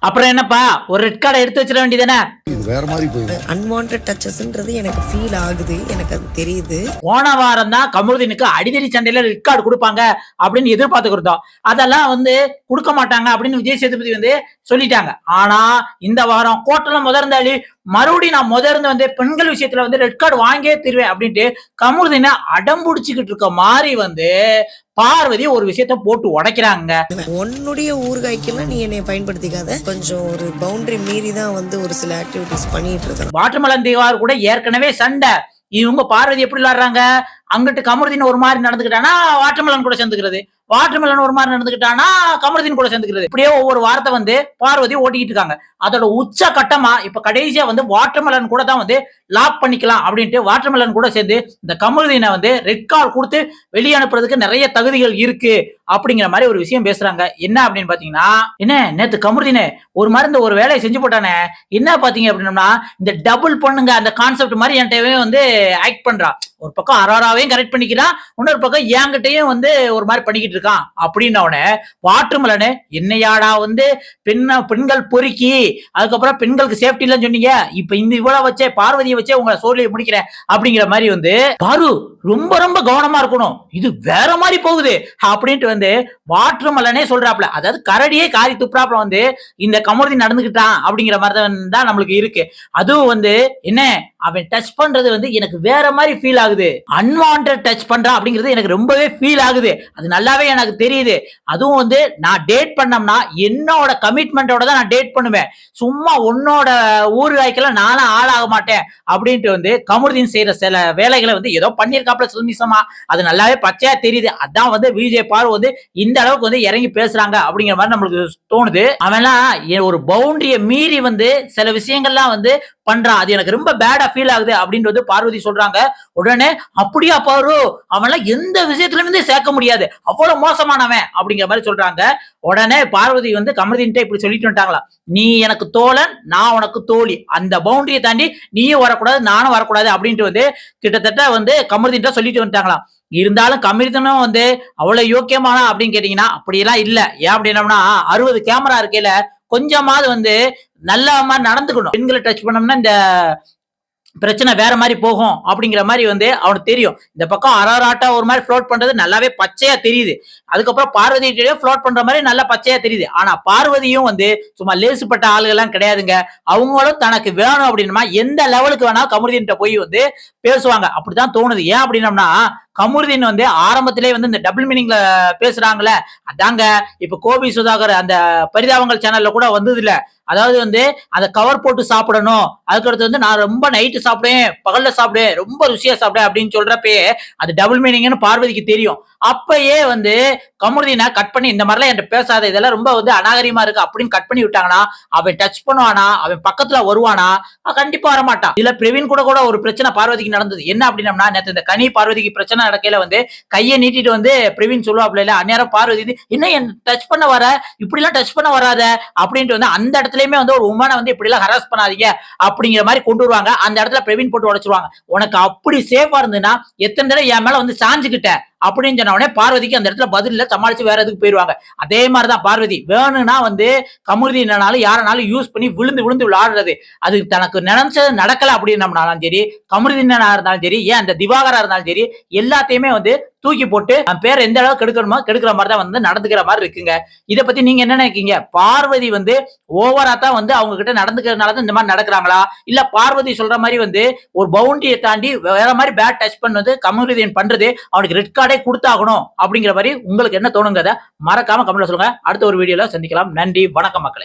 அப்புறம் என்னப்பா? ஒரு ரெட் கார்டை எடுத்து வச்சிட வேண்டியதானே வேற மாதிரி போயிடும். அன்வான்ட் டச்சஸ்ன்றது எனக்கு ஃபீல் ஆகுது எனக்கு அது தெரியுது. போன வாரம் தான் கமருதீனுக்கு அடிதடி சண்டையில ரெட் கார்டு கொடுப்பாங்க அப்படின்னு எதிர்பார்த்துக்கிட்டோம் அதெல்லாம் வந்து கொடுக்க மாட்டாங்க அப்படின்னு விஜய் சேதுபதி வந்து சொல்லிட்டாங்க. ஆனா இந்த வாரம் கோட்டல முதர்ந்தாளி மறுபடியும் நான் முதர்ந்து வந்து பெண்கள் விஷயத்துல வந்து ரெட் கார்டு வாங்கியே தருவேன் அப்படின்ட்டு கமருதீனை அடம் பிடிச்சிக்கிட்டு இருக்க மாதிரி வந்து பார்வதி ஒரு விஷயத்த போட்டு உடைக்கிறாங்க. உன்னுடைய ஊறுகாய்க்கெல்லாம் நீ என்னை பயன்படுத்திக்காத. கொஞ்சம் ஒரு பவுண்டரி மீறி தான் வந்து ஒரு சில ஆக்டிவிட்டிஸ் பண்ணிட்டு இருக்கேன் வாட்டர்மலன் தேவார் கூட ஏற்கனவே சண்டை. இவங்க பார்வதி எப்படி விளாடுறாங்க அங்கிட்டு கமருதீன் ஒரு மாதிரி நடந்துக்கிட்டானா வாட்டர்மலன் கூட சேர்ந்துக்கிறது. வாட்டர்மலன் ஒரு மாதிரி நடந்துக்கிட்டானா கமருதீன் கூட சேர்ந்துக்கிறது. இப்படியே ஒவ்வொரு வாரத்தை வந்து பார்வதி ஓட்டிக்கிட்டு இருக்காங்க. அதோட உச்ச கட்டமா இப்ப கடைசியா வந்து வாட்டர்மலன் கூட தான் வந்து லாக் பண்ணிக்கலாம் அப்படின்ட்டு வாட்டர்மலன் கூட சேர்ந்து இந்த கமருதீனை வந்து ரெட் கார்டு கொடுத்து வெளியே அனுப்புறதுக்கு நிறைய தகுதிகள் இருக்கு. அப்படிங்கிற மாதிரி ஒரு விஷயம் பேசுறாங்க. என்ன அப்படின்னு பாத்தீங்கன்னா என்ன நேத்து கமருதீனே ஒரு மாதிரி இந்த ஒரு வேலையை செஞ்சு போட்டானே என்ன பாத்தீங்க அப்படின்னம்னா இந்த டபுள் பொண்ணுங்க அந்த கான்செப்ட் மாதிரி என்கிட்டவே வந்து ஆக்ட் பண்றா. ஒரு பக்கம் அரோராவையும் கரெக்ட் பண்ணிக்கிறான் இன்னொரு பக்கம் என்கிட்டயும் வந்து ஒரு மாதிரி பண்ணிக்கிட்டு இருக்கான் அப்படின்னு அவனை வாட்டர்மெலனு என்னையாடா வந்து பெண்ண பெண்கள் பொறுக்கி அதுக்கப்புறம் பெண்களுக்கு சேஃப்டி இல்லைன்னு சொன்னீங்க இப்ப இந்த இவ்வளவு வச்சே பார்வதியை வச்சே உங்களை சோழியை முடிக்கிறேன் அப்படிங்கிற மாதிரி வந்து பாரு ரொம்ப ரொம்ப கவனமா இருக்கணும். இது வேற மாதிரி போகுது அப்படின்ட்டு வந்து வாட்டர்மெலனே சொல்றாப்ல அதாவது கரடியே காரி துப்புறாப்புல வந்து இந்த கமுர்தி நடந்துகிட்டான் அப்படிங்கிற மாதிரி தான் நம்மளுக்கு இருக்கு. அதுவும் வந்து என்ன? அவன் டச் பண்றது வந்து எனக்கு வேற மாதிரி ஃபீல் ஆகுது. அன்வான்ட் டச் பண்றான் அப்படிங்கிறது எனக்கு ரொம்பவே ஃபீல் ஆகுது. அது நல்லாவே எனக்கு தெரியுது. அதுவும் வந்து நான் டேட் பண்ணோம்னா என்னோட கமிட்மெண்ட்டோட தான் நான் டேட் பண்ணுவேன். சும்மா உன்னோட ஊர் வாய்க்கெல்லாம் நானும் ஆளாக மாட்டேன் அப்படின்ட்டு வந்து கமருதீன் செய்யற சில வேலைகளை வந்து ஏதோ பண்ணியிருக்காப்ல சுமிசமா அது நல்லாவே பச்சையா தெரியுது. அதான் வந்து விஜய் பாரு வந்து இந்த அளவுக்கு வந்து இறங்கி பேசுறாங்க அப்படிங்கிற மாதிரி நம்மளுக்கு தோணுது. அவன்லாம் ஒரு பவுண்டரியை மீறி வந்து சில விஷயங்கள்லாம் வந்து பண்றான் அது எனக்கு ரொம்ப பேடா ஃபீல் ஆகுது அப்படின்றது பார்வதி சொல்றாங்க. உடனே அப்படியா பாரு. அவன்லாம் எந்த விஷயத்துலயுமே சேர்க்க முடியாது. அவ்வளவு மோசமானவன். அப்படிங்கிற மாதிரி சொல்றாங்க. உடனே பார்வதி வந்து கமலதின்ட்ட இப்படி சொல்லிட்டு வந்துட்டாங்களா. நீ எனக்கு தோழன் நான் உனக்கு தோழி. அந்த பவுண்டரியை தாண்டி நீயும் வரக்கூடாது நானும் வரக்கூடாது. அப்படின்ட்டு வந்து கிட்டத்தட்ட வந்து கமருதீன்ட்ட சொல்லிட்டு வந்துட்டாங்களாம் இருந்தாலும் கமருதனும் வந்து அவ்வளவு யோக்கியமானா? அப்படின்னு கேட்டீங்கன்னா அப்படியெல்லாம் இல்லை. ஏன் அப்படின்னம்னா அறுபது கேமரா இருக்கையில கொஞ்சமாவது வந்து நல்ல மாதிரி நடந்துக்கணும். பெண்களை டச் பண்ணோம்னா இந்த பிரச்சனை வேற மாதிரி போகும் அப்படிங்கிற மாதிரி வந்து அவனுக்கு தெரியும். இந்த பக்கம் அரராட்டா ஒரு மாதிரி ஃப்ளோட் பண்றது நல்லாவே பச்சையா தெரியுது. அதுக்கப்புறம் பார்வதியிட்டே ஃப்ளோட் பண்ற மாதிரி நல்லா பச்சையா தெரியுது. ஆனா பார்வதியும் வந்து சும்மா லேசுப்பட்ட ஆளுகள்லாம் கிடையாதுங்க. அவங்களும் தனக்கு வேணும் அப்படின்னா எந்த லெவலுக்கு வேணா கமருதீன்ட்ட போய் வந்து பேசுவாங்க. அப்படிதான் தோணுது. ஏன் அப்படின்னம்னா கமருதீன் வந்து ஆரம்பத்திலே வந்து இந்த டபுள் மீனிங்ல பேசுறாங்கல்ல அதாங்க இப்ப கோபி சுதாகர் அந்த பரிதாபங்கள் சேனல்ல கூட வந்தது இல்ல அதாவது வந்து அதை கவர் போட்டு சாப்பிடணும். அதுக்கடுத்து வந்து நான் ரொம்ப நைட்டு சாப்பிடுவேன் பகல்ல சாப்பிடுவேன் ரொம்ப ருசியா சாப்பிடுவேன் அப்படின்னு சொல்றப்பயே அது டபுள் மீனிங்னு பார்வதிக்கு தெரியும். அப்பயே வந்து கமருதீனை கட் பண்ணி இந்த மாதிரிலாம் என்கிட்ட பேசாத இதெல்லாம் ரொம்ப வந்து அநாகரியமா இருக்கு அப்படின்னு கட் பண்ணி விட்டாங்கன்னா அவன் டச் பண்ணுவானா அவன் பக்கத்துல வருவானா கண்டிப்பா வரமாட்டான். இதுல பிரவீன் கூட கூட ஒரு பிரச்சனை பார்வதிக்கு நடந்தது. என்ன அப்படின்னம்னா நேற்று இந்த கனி பார்வதிக்கு பிரச்சனை நடக்கையில வந்து கையை நீட்டிட்டு வந்து பிரவீன் சொல்லுவாப்ல இல்ல அந்நேரம் பார்வதி இது, என்ன என் டச் பண்ண வர? இப்படி எல்லாம் டச் பண்ண வராத? அப்படின்ட்டு வந்து அந்த இடத்துலயுமே வந்து ஒரு உமனை வந்து இப்படி எல்லாம் ஹராஸ் பண்ணாதீங்க. அப்படிங்கிற மாதிரி கொண்டு வருவாங்க. அந்த இடத்துல பிரவீன் போட்டு உடைச்சிருவாங்க. உனக்கு அப்படி சேஃபா இருந்ததுன்னா எத்தனை தடவை என் மேல வந்து சாஞ்சுக்கிட்ட அப்படின்னு சொன்ன உடனே பார்வதிக்கு அந்த இடத்துல பதில் சமாளிச்சு வேற எதுக்கு போயிருவாங்க. அதே மாதிரிதான் பார்வதி. வேணும்னா வந்து கமுருதி என்னனாலும் யாரனாலும் யூஸ் பண்ணி விழுந்து விழுந்து விளையாடுறது. அது தனக்கு நினைச்சது நடக்கல அப்படின்னம்னாலும் சரி கமருதீனா இருந்தாலும் சரி ஏன் அந்த திவாகரா இருந்தாலும் சரி எல்லாத்தையுமே வந்து தூக்கி போட்டு அவன் பேர் எந்த அளவுக்கு கெடுக்கணுமோ கெடுக்கிற மாதிரி தான் வந்து நடந்துக்கிற மாதிரி இருக்குங்க. இதை பத்தி நீங்க என்ன நினைக்கீங்க பார்வதி வந்து ஓவரா தான் வந்து அவங்க கிட்ட நடந்துக்கிறதுனால தான் இந்த மாதிரி நடக்கிறாங்களா? இல்ல பார்வதி சொல்ற மாதிரி வந்து ஒரு பவுண்டரியை தாண்டி வேற மாதிரி பேட் டச் பண்ணது கமருதீன் பண்றது அவனுக்கு ரெட் கார்டே கொடுத்தாகணும் அப்படிங்கிற மாதிரி உங்களுக்கு என்ன தோணுங்கிறத மறக்காம கமெண்ட்ல சொல்லுங்க. அடுத்த ஒரு வீடியோல சந்திக்கலாம். நன்றி வணக்கம் மக்களே.